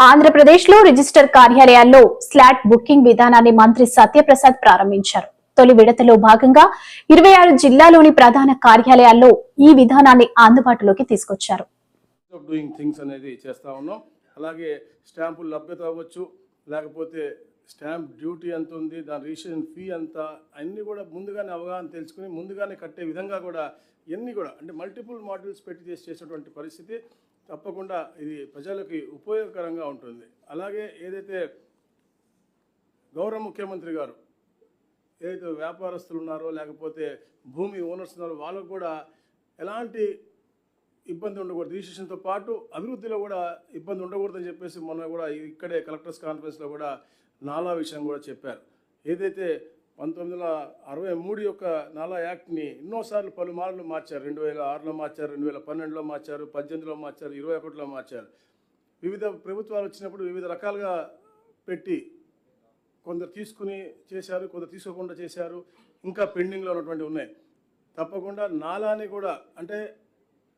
ఆంధ్రప్రదేశ్లో రిజిస్టర్ కార్యాలయాల్లో slot booking విధానాన్ని మంత్రి సత్యప్రసాద్ ప్రారంభించారు. తొలి విడతలో భాగంగా ఇరవై ఆరు జిల్లాలోని ప్రధాన కార్యాలయాల్లో ఈ విధానాన్ని అందుబాటులోకి తీసుకొచ్చారు. డూయింగ్ థింగ్స్ అనేది చేస్తూ ఉన్నాం. అలాగే స్టాంపులు లభ్యత అవ్వచ్చు లేకపోతే స్టాంప్ డ్యూటీ ఎంత ఉంది దాని రిజిస్ట్రేషన్ ఫీ ఎంత అన్నీ కూడా ముందుగానే అవగాహన తెలుసుకుని ముందుగానే కట్టే విధంగా కూడా ఇవన్నీ కూడా అంటే మల్టిపుల్ మాడ్యూల్స్ పెట్టి చేసి చేసేటువంటి పరిస్థితి. తప్పకుండా ఇది ప్రజలకి ఉపయోగకరంగా ఉంటుంది. అలాగే ఏదైతే గౌరవ ముఖ్యమంత్రి గారు ఏదైతే వ్యాపారస్తులు ఉన్నారో లేకపోతే భూమి ఓనర్స్ ఉన్నారో వాళ్ళకు కూడా ఎలాంటి ఇబ్బంది ఉండకూడదు. రిజిస్ట్రేషన్తో పాటు అభివృద్ధిలో కూడా ఇబ్బంది ఉండకూడదని చెప్పేసి మొన్న కూడా ఇక్కడే కలెక్టర్స్ కాన్ఫరెన్స్లో కూడా నాలా విషయం కూడా చెప్పారు. ఏదైతే పంతొమ్మిది వందల అరవై మూడు యొక్క నాలా యాక్ట్ని ఎన్నోసార్లు పలుమార్లు మార్చారు. రెండు వేల ఆరులో మార్చారు రెండు వేల పన్నెండులో మార్చారు పద్దెనిమిదిలో మార్చారు ఇరవై ఒకటిలో మార్చారు. వివిధ ప్రభుత్వాలు వచ్చినప్పుడు వివిధ రకాలుగా పెట్టి కొందరు తీసుకుని చేశారు కొందరు తీసుకోకుండా చేశారు. ఇంకా పెండింగ్లో ఉన్నటువంటి ఉన్నాయి. తప్పకుండా నాలాని కూడా అంటే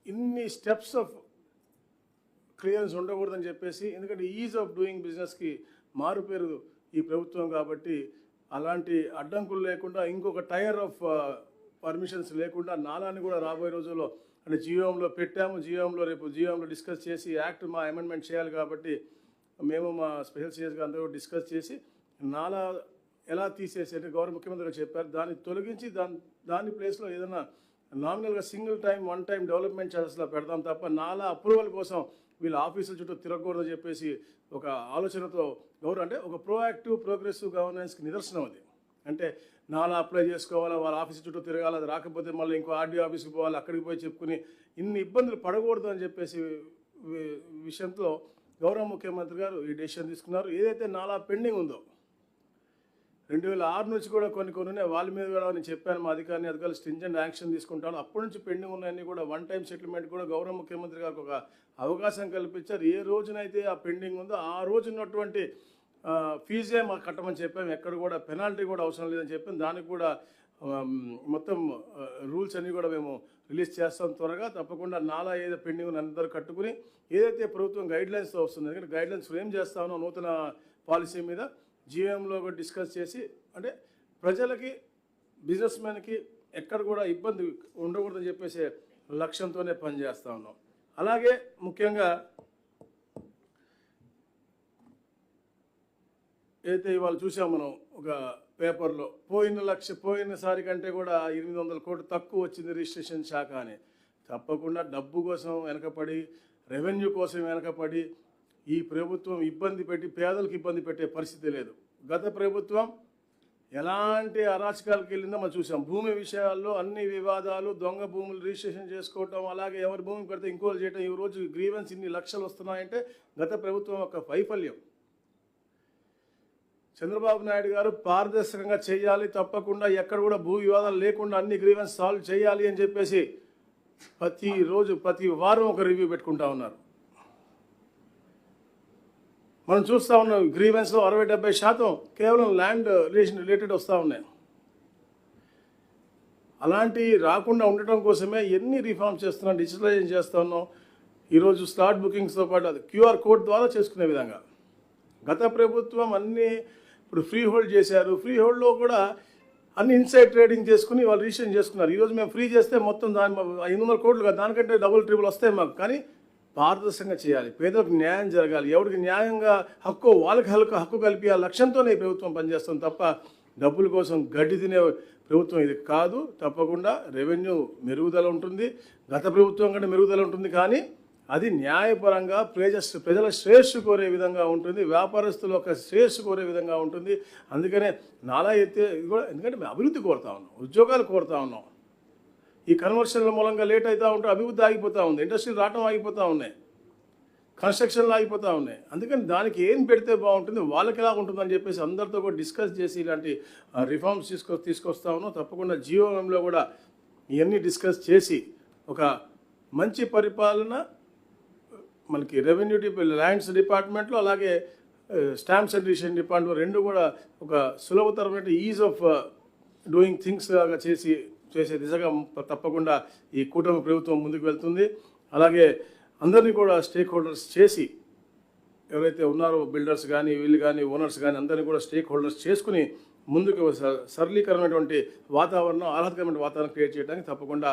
ఇన్ని స్టెప్స్ ఆఫ్ క్లియరెన్స్ ఉండకూడదని చెప్పేసి ఎందుకంటే ఈజ్ ఆఫ్ డూయింగ్ బిజినెస్కి మారు పేరు ఈ ప్రభుత్వం కాబట్టి అలాంటి అడ్డంకులు లేకుండా ఇంకొక టైర్ ఆఫ్ పర్మిషన్స్ లేకుండా నాలాని కూడా రాబోయే రోజుల్లో అంటే జీవోంలో పెట్టాము జియోఎంలో రేపు జియోఎంలో డిస్కస్ చేసి యాక్ట్ మా అమెండ్మెంట్ చేయాలి కాబట్టి మేము మా స్పెషల్ సిఎస్గా అందరూ డిస్కస్ చేసి నాలా ఎలా తీసేసి అంటే గౌరవ ముఖ్యమంత్రి చెప్పారు దాన్ని తొలగించి దాని దాని ప్లేస్లో ఏదైనా నామినల్గా single time one time development ఛార్జెస్లో పెడతాం తప్ప నాలా అప్రూవల్ కోసం వీళ్ళ ఆఫీసుల చుట్టూ తిరగకూడదని చెప్పేసి ఒక ఆలోచనతో గౌరవ అంటే ఒక ప్రోయాక్టివ్ ప్రోగ్రెసివ్ గవర్నెన్స్కి నిదర్శనం అది. అంటే నాలా అప్లై చేసుకోవాలా వాళ్ళ ఆఫీస్ చుట్టూ తిరగాలి అది రాకపోతే మళ్ళీ ఇంకో ఆర్డీఓ ఆఫీస్కి పోవాలి అక్కడికి పోయి చెప్పుకుని ఇన్ని ఇబ్బందులు పడకూడదు అని చెప్పేసి విషయంతో గౌరవ ముఖ్యమంత్రి గారు ఈ డెసిషన్ తీసుకున్నారు. ఏదైతే నాలా పెండింగ్ ఉందో రెండు వేల ఆరు నుంచి కూడా కొన్ని కొన్ని ఉన్నాయి. వాళ్ళ మీద కూడా నేను చెప్పాను మా అధికారిని అధికారులు స్ట్రింజెంట్ యాక్షన్ తీసుకుంటాను. అప్పటి నుంచి పెండింగ్ ఉన్నాయని కూడా వన్ టైం సెటిల్మెంట్ కూడా గౌరవ ముఖ్యమంత్రి గారికి ఒక అవకాశం కల్పించారు. ఏ రోజునైతే ఆ పెండింగ్ ఉందో ఆ రోజు ఉన్నటువంటి ఫీజే మాకు కట్టమని చెప్పాము ఎక్కడ కూడా పెనాల్టీ కూడా అవసరం లేదని చెప్పాము దానికి కూడా మొత్తం రూల్స్ అన్నీ కూడా మేము రిలీజ్ చేస్తాం త్వరగా. తప్పకుండా నాలా ఏదో పెండింగ్ అందరూ కట్టుకుని ఏదైతే ప్రభుత్వం గైడ్లైన్స్తో వస్తుంది ఎందుకంటే గైడ్లైన్స్ ఏం ఫ్రేమ్ చేస్తామో నూతన పాలసీ మీద. జీఎంలో కూడా డిస్కస్ చేసి అంటే ప్రజలకి బిజినెస్ మ్యాన్కి ఎక్కడ కూడా ఇబ్బంది ఉండకూడదని చెప్పేసి లక్ష్యంతోనే పనిచేస్తూ ఉన్నాం. అలాగే ముఖ్యంగా అయితే ఇవాళ చూసాం మనం ఒక పేపర్లో పోయిన లక్ష పోయినసారి కంటే కూడా ఎనిమిది వందల కోట్లు తక్కువ వచ్చింది రిజిస్ట్రేషన్ శాఖ అని. తప్పకుండా డబ్బు కోసం వెనకపడి రెవెన్యూ కోసం వెనకపడి ఈ ప్రభుత్వం ఇబ్బంది పెట్టి పేదలకు ఇబ్బంది పెట్టే పరిస్థితి లేదు. గత ప్రభుత్వం ఎలాంటి అరాచకాలకు వెళ్ళిందో మనం చూసాం. భూమి విషయాల్లో అన్ని వివాదాలు దొంగ భూములు రిజిస్ట్రేషన్ చేసుకోవటం అలాగే ఎవరి భూమి పెడితే ఇంకోలు చేయటం ఈ రోజు గ్రీవెన్స్ ఇన్ని లక్షలు వస్తున్నాయంటే గత ప్రభుత్వం యొక్క వైఫల్యం. చంద్రబాబు నాయుడు గారు పారదర్శకంగా చేయాలి తప్పకుండా ఎక్కడ కూడా భూ వివాదాలు లేకుండా అన్ని గ్రీవెన్స్ సాల్వ్ చేయాలి అని చెప్పేసి ప్రతిరోజు ప్రతి వారం ఒక రివ్యూ పెట్టుకుంటా ఉన్నారు. మనం చూస్తూ ఉన్నాం గ్రీవెన్స్లో అరవై డెబ్బై శాతం కేవలం ల్యాండ్ రిలేషన్ రిలేటెడ్ వస్తూ ఉన్నాయి. అలాంటి రాకుండా ఉండటం కోసమే ఎన్ని రిఫార్మ్స్ చేస్తున్నాం డిజిటలైజేషన్ చేస్తూ ఉన్నాం. ఈరోజు స్లాట్ బుకింగ్స్తో పాటు అది క్యూఆర్ కోడ్ ద్వారా చేసుకునే విధంగా. గత ప్రభుత్వం అన్ని ఇప్పుడు ఫ్రీ హోల్డ్ చేశారు. ఫ్రీ హోల్డ్లో కూడా అన్ని ఇన్సైడ్ ట్రేడింగ్ చేసుకుని వాళ్ళు రిజిస్ట్రేషన్ చేసుకున్నారు. ఈరోజు మేము ఫ్రీ చేస్తే మొత్తం దాని ఐదు వందల కోట్లు కాదు దానికంటే డబుల్ ట్రిపుల్ వస్తాయి మాకు. కానీ పారదర్శకంగా చేయాలి. పేదలకు న్యాయం జరగాలి. ఎవరికి న్యాయంగా హక్కు వాళ్ళకి హక్కు హక్కు కలిపి ఆ లక్ష్యంతోనే ఈ ప్రభుత్వం పనిచేస్తుంది తప్ప డబ్బుల కోసం గడ్డి తినే ప్రభుత్వం ఇది కాదు. తప్పకుండా రెవెన్యూ మెరుగుదల ఉంటుంది. గత ప్రభుత్వం కంటే మెరుగుదల ఉంటుంది కానీ అది న్యాయపరంగా ప్రజ ప్రజల శ్రేయస్సు కోరే విధంగా ఉంటుంది. వ్యాపారస్తుల యొక్క శ్రేయస్సు కోరే విధంగా ఉంటుంది. అందుకనే నాలా ఎత్తే ఇది కూడా ఎందుకంటే మేము అభివృద్ధి కోరుతా ఉన్నాం ఉద్యోగాలు కోరుతా ఉన్నాం. ఈ కన్వర్షన్ల మూలంగా లేట్ అవుతూ ఉంటే అభివృద్ధి ఆగిపోతూ ఉంది ఇండస్ట్రీలు రావడం ఆగిపోతూ ఉన్నాయి కన్స్ట్రక్షన్లు ఆగిపోతూ ఉన్నాయి. అందుకని దానికి ఏం పెడితే బాగుంటుంది వాళ్ళకి ఎలా ఉంటుందని చెప్పేసి అందరితో కూడా డిస్కస్ చేసి ఇలాంటి రిఫార్మ్స్ తీసుకొ తీసుకొస్తా ఉన్నాం. తప్పకుండా జీవోఎంలో కూడా ఇవన్నీ డిస్కస్ చేసి ఒక మంచి పరిపాలన మనకి రెవెన్యూ డిపా ల్యాండ్స్ డిపార్ట్మెంట్లో అలాగే స్టాంప్స్ అండ్ రిషన్ డిపార్ట్మెంట్ రెండు కూడా ఒక సులభతరమైన ఈజ్ ఆఫ్ డూయింగ్ థింగ్స్ లాగా చేసి చేసే దిశగా తప్పకుండా ఈ కూటమి ప్రభుత్వం ముందుకు వెళ్తుంది. అలాగే అందరినీ కూడా స్టేక్ హోల్డర్స్ చేసి ఎవరైతే ఉన్నారో బిల్డర్స్ కానీ వీళ్ళు కానీ ఓనర్స్ కానీ అందరినీ కూడా స్టేక్ హోల్డర్స్ చేసుకుని ముందుకు స- సరళీకరమైనటువంటి వాతావరణం ఆహ్లాదకరమైన వాతావరణం క్రియేట్ చేయడానికి తప్పకుండా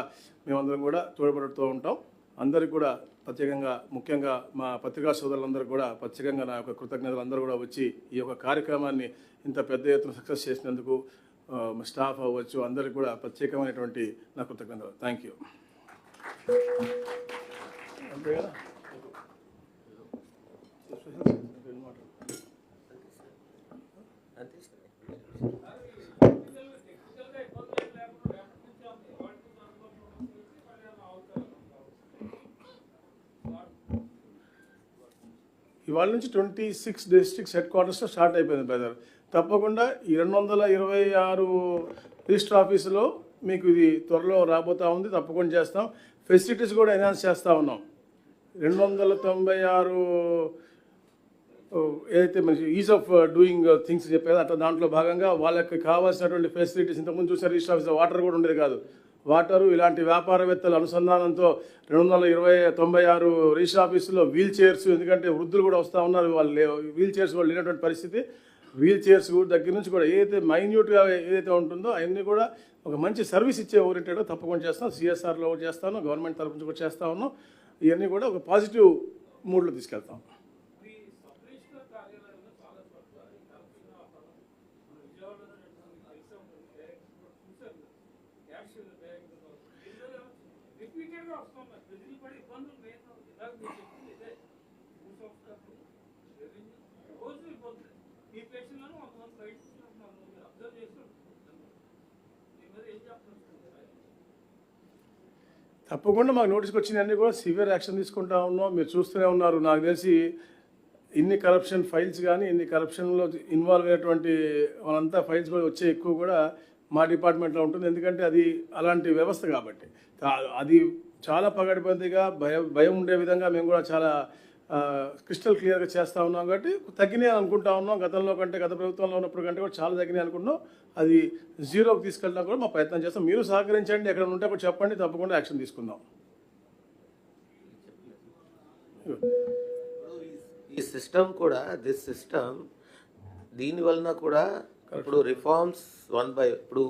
మేమందరం కూడా తోడ్పడుతూ ఉంటాం. అందరికీ కూడా ప్రత్యేకంగా ముఖ్యంగా మా పత్రికా సోదరులందరూ కూడా ప్రత్యేకంగా నా యొక్క కృతజ్ఞతలు. అందరూ కూడా వచ్చి ఈ యొక్క కార్యక్రమాన్ని ఇంత పెద్ద ఎత్తున సక్సెస్ చేసినందుకు స్టాఫ్ అవ్వచ్చు అందరు కూడా ప్రత్యేకమైనటువంటి నా కృతజ్ఞతలు. థ్యాంక్ యూ అంతే కదా? ఇవాళ నుంచి ట్వంటీ సిక్స్ డిస్ట్రిక్ట్స్ హెడ్ క్వార్టర్స్లో స్టార్ట్ అయిపోయింది బ్రదర్ తప్పకుండా ఈ రెండు వందల ఇరవై ఆరు రిజిస్టర్ ఆఫీసులో మీకు ఇది త్వరలో రాబోతా ఉంది. తప్పకుండా చేస్తాం. ఫెసిలిటీస్ కూడా ఎన్హాన్స్ చేస్తూ ఉన్నాం. రెండు వందల తొంభై ఆరు ఏదైతే మనకి ఈజ్ ఆఫ్ డూయింగ్ థింగ్స్ చెప్పారో అట్లా దాంట్లో భాగంగా వాళ్ళకి కావాల్సినటువంటి ఫెసిలిటీస్ ఇంతకుముందు చూసారు రిజిస్టర్ ఆఫీస్ వాటర్ కూడా ఉండేది కాదు. వాటరు ఇలాంటి వ్యాపారవేత్తల అనుసంధానంతో రెండు వందల ఇరవై తొంభై ఆరు రిజిస్టర్ ఆఫీసులో వీల్ చైర్స్ ఎందుకంటే వృద్ధులు కూడా వస్తూ ఉన్నారు వాళ్ళు వీల్ చైర్స్ వాళ్ళు లేనటువంటి పరిస్థితి. వీల్ చైర్స్ కూడా దగ్గర నుంచి కూడా ఏదైతే మైన్యూట్గా ఏదైతే ఉంటుందో అవన్నీ కూడా ఒక మంచి సర్వీస్ ఇచ్చే ఓరియంటెడ్ తప్పకుండా చేస్తాం. సిఎస్ఆర్లో చేస్తాను గవర్నమెంట్ తరఫు నుంచి కూడా చేస్తా ఉన్నాం. ఇవన్నీ కూడా ఒక పాజిటివ్ మూడ్లో తీసుకెళ్తాం. ఇబ్బందులు. ఈ బయట అబ్జర్వ్ మీద ఏం తప్పకుండా మాకు నోటీస్కి వచ్చినవన్నీ కూడా సివియర్ యాక్షన్ తీసుకుంటా ఉన్నాం. మీరు చూస్తూనే ఉన్నారు. నాకు తెలిసి ఇన్ని కరప్షన్ ఫైల్స్ కానీ ఇన్ని కరప్షన్లో ఇన్వాల్వ్ అయినటువంటి వాళ్ళంతా ఫైల్స్ కూడా వచ్చే ఎక్కువ కూడా మా డిపార్ట్మెంట్లో ఉంటుంది. ఎందుకంటే అది అలాంటి వ్యవస్థ కాబట్టి. అది చాలా పగడిబందిగా భయం భయం ఉండే విధంగా మేము కూడా చాలా క్రిస్టల్ క్లియర్గా చేస్తూ ఉన్నాం కాబట్టి తగ్గినాయి అనుకుంటా ఉన్నాం. గతంలో కంటే గత ప్రభుత్వంలో ఉన్నప్పుడు కంటే కూడా చాలా తగ్గినాయి అనుకుంటున్నాం. అది జీరోకి తీసుకెళ్ళడం కూడా మా ప్రయత్నం చేస్తాం. మీరు సహకరించండి ఎక్కడ ఉంటే కూడా చెప్పండి తప్పకుండా యాక్షన్ తీసుకుందాం. ఈ సిస్టమ్ కూడా దిస్ సిస్టమ్ దీని వలన కూడా ఇప్పుడు రిఫార్మ్స్ వన్ బై ఇప్పుడు